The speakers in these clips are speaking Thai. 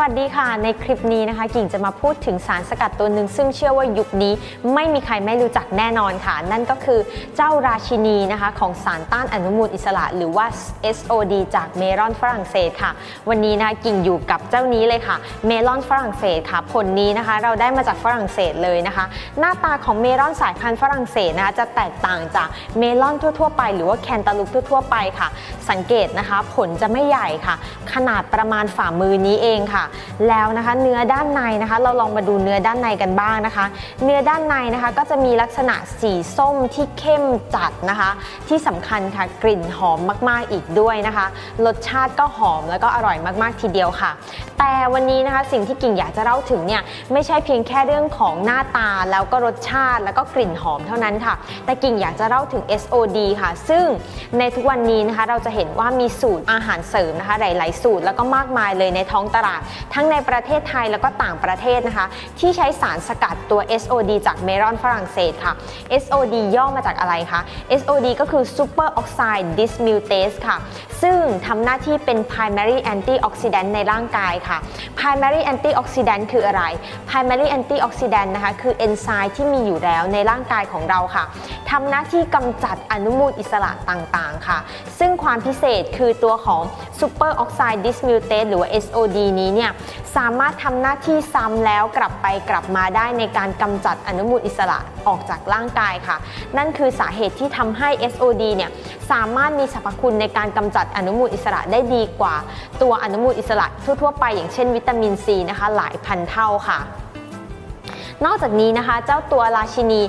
วัสดีค่ะ ในคลิปนี้นะคะ กิ่งจะมาพูดถึงสารสกัดตัวหนึ่งซึ่งเชื่อว่ายุคนี้ไม่มีใครไม่รู้จักแน่นอนค่ะ นั่นก็คือเจ้าราชินีนะคะของสารต้านอนุมูลอิสระ หรือว่า SOD จากเมลอนฝรั่งเศสค่ะ วันนี้นะะกิ่งอยู่กับเจ้านี้เลยค่ะ เมลอนฝรั่งเศสค่ะผลนี้นะคะ เราได้มาจากฝรั่งเศสเลยนะคะ หน้าตาของเมลอนสายพันธุ์ฝรั่งเศสนะคะจะแตกต่างจากเมลอนทั่วๆไป หรือว่าแคนตาลูปทั่วๆไปค่ะ สังเกตนะคะ ผลจะไม่ใหญ่ค่ะ ขนาดประมาณฝ่ามือนี้เองค่ะแล้วนะคะ เนื้อด้านในนะคะ เราลองมาดูเนื้อด้านในกันบ้างนะคะ เนื้อด้านในนะคะก็จะมีลักษณะสีส้มที่เข้มจัดนะคะ ที่สำคัญค่ะกลิ่นหอมมากๆอีกด้วยนะคะ รสชาติก็หอมแล้วก็อร่อยมากๆทีเดียวค่ะแต่วันนี้นะคะสิ่งที่กิ่งอยากจะเล่าถึงเนี่ยไม่ใช่เพียงแค่เรื่องของหน้าตาแล้วก็รสชาติแล้วก็กลิ่นหอมเท่านั้นค่ะ แต่กิ่งอยากจะเล่าถึง SOD ค่ะ ซึ่งในทุกวันนี้นะคะเราจะเห็นว่ามีสูตรอาหารเสริมนะคะหลาย ๆ สูตรแล้วก็มากมายเลยในท้องตลาด ทั้งในประเทศไทยแล้วก็ต่างประเทศนะคะ ที่ใช้สารสกัดตัว SOD จากเมลอนฝรั่งเศสค่ะ SOD ย่อมาจากอะไรคะ SOD ก็คือ Super Oxide Dismutase ค่ะ ซึ่งทำหน้าที่เป็น primary antioxidant ในร่างกายค่ะ primary antioxidant คืออะไร primary antioxidant นะคะ คือเอนไซม์ที่มีอยู่แล้วในร่างกายของเราค่ะทำหน้าที่กำจัดอนุมูลอิสระต่างๆค่ะ ซึ่งความพิเศษคือตัวของ super oxide dismutase หรือว่า SOD นี้เนี่ยสามารถทำหน้าที่ซ้ำแล้วกลับไปกลับมาได้ในการกำจัดอนุมูลอิสระออกจากร่างกายค่ะ นั่นคือสาเหตุที่ทำให้ SOD เนี่ยสามารถมีสรรพคุณในการกำจัดอนุมูลอิสระได้ดีกว่า ตัวอนุมูลอิสระทั่วๆไปอย่างเช่นวิตามินซีนะคะหลายพันเท่าค่ะ นอกจากนี้นะคะเจ้าตัวราชินี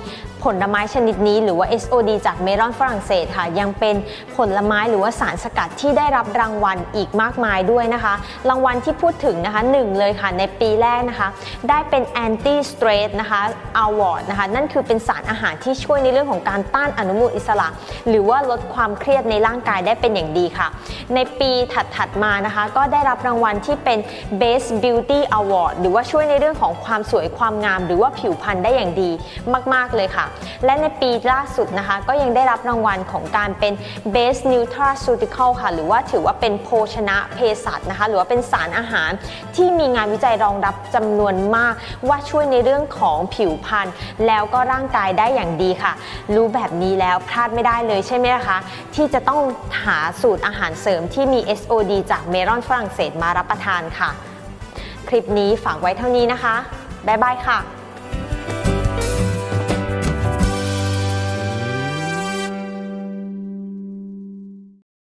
ผลไม้ชนิดนี้หรือว่า SOD จากเมลอนฝรั่งเศสค่ะ ยังเป็นผลไม้หรือว่าสารสกัดที่ได้รับรางวัลอีกมากมายด้วยนะคะ รางวัลที่พูดถึงนะคะหนึ่งเลยค่ะในปีแรกนะคะ ได้เป็น anti stress นะคะ award นะคะนั่นคือเป็นสารอาหารที่ช่วยในเรื่องของการต้านอนุมูลอิสระ หรือว่าลดความเครียดในร่างกายได้เป็นอย่างดีค่ะ ในปีถัดๆมานะคะ ก็ได้รับรางวัลที่เป็น best beauty award หรือว่าช่วยในเรื่องของความสวยความงาม หรือว่าผิวพรรณได้อย่างดีมาก ๆเลยค่ะและในปีล่าสุดนะคะ ก็ยังได้รับรางวัลของการเป็น Best Nutraceutical ค่ะ หรือว่าถือว่าเป็นโภชนะเภสัชนะคะ หรือว่าเป็นสารอาหารที่มีงานวิจัยรองรับจำนวนมาก ว่าช่วยในเรื่องของผิวพรรณแล้วก็ร่างกายได้อย่างดีค่ะ รู้แบบนี้แล้วพลาดไม่ได้เลยใช่ไหมคะ ที่จะต้องหาสูตรอาหารเสริมที่มี SOD จากเมลอนฝรั่งเศสมารับประทานค่ะ คลิปนี้ฝากไว้เท่านี้นะคะ บ๊ายบายค่ะ